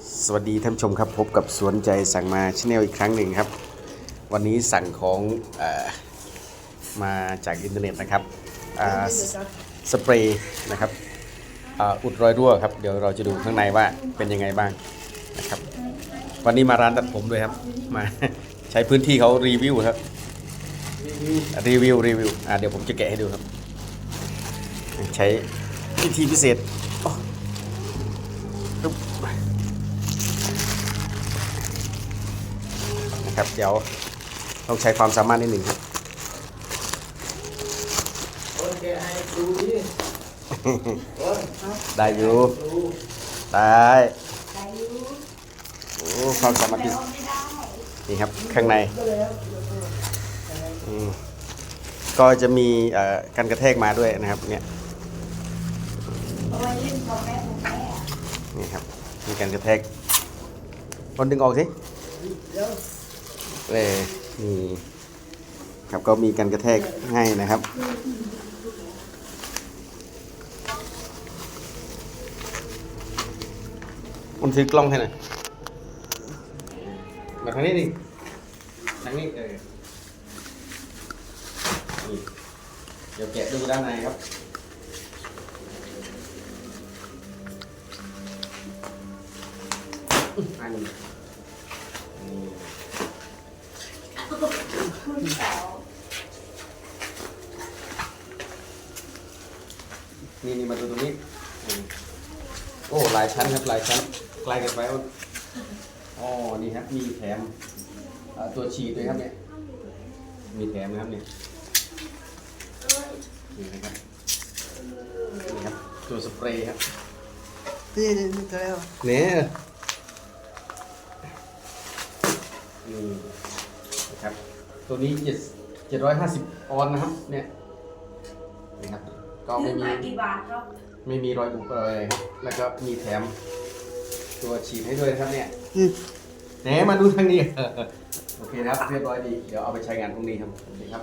สวัสดีท่านชมครับพบกับสวนใจสั่งมาชแนลอีกครั้งหนึ่งครับ วันนี้สั่งของอมาจากอินเทอร์เน็ตนะครับสสเปรย์นะครับอ,อุดรอยรั่วครับ เดี๋ยวเราจะดูข้างในว่าเป็นยังไงบ้างนะครับ วันนี้มาร้านตัดผมด้วยครับ มาใช้พื้นที่เขารีวิวครับรีวิวรีวิวอ่าเดี๋ยวผมจะแกะให้ดูครับ ใช้วิธีพิเศษปึ๊บ นะครับ เดี๋ยวต้องใช้ความสามารถนิดหนึ่งครับคนแกให้ดูดิเออเอาได้อยู่ดูได้โอ้ความสามารถพิเศษนี่ครับข้างในก็แล้วอืมก็จะมีเอ่อกันกระแทกมาด้วยนะครับเนี่ยนี่ครับมีกันกระแทก คนดึงออกสิเดี๋ยวเลยนี่ครับก็มีกันกระแทกให้นะครับมันถือกล้องให้หน่อยมาทางนี้ดิทางนี้เออนี่เดี๋ยวแกะดูด้านในครับ นนี้นี่นี่นี่มาดูตรงนี้อืมโอ้หลายชั้นครับหลายชั้นไกลกันไปอ้นอ๋อนี่ครับมีแถมเอ่อตัวฉีดด้วยครับเนี่ย มีแถมนะครับเนี่ยนี่นะครับนี่ครับตัวสเปรย์ครับ นี่นี่นี่ก็แล้วเนี่ยนี่นะ ครับ ตัวนี้เจ็ดเจ็ดร้อยห้าสิบออนนะครับ เนี่ยนี่ครับก็ไม่มีซื้อากี่บาทครับไม่มีรอยบุบอะไรครับ แล้วก็มีแถม ตัวฉีดให้ด้วยนะครับเนี่ยอืมแหนมาดูทางนี้ โอเคนะครับ เรียบร้อยดี เดี๋ยวเอาไปใช้งานพรุ่งนี้ครับโอเคครับ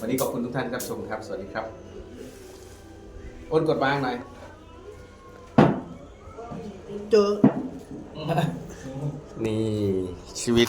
วันนี้ขอบคุณทุกท่านที่รับชมครับ สวัสดีครับอ้นกดบ้างหน่อย เจอ นี่ชีวิต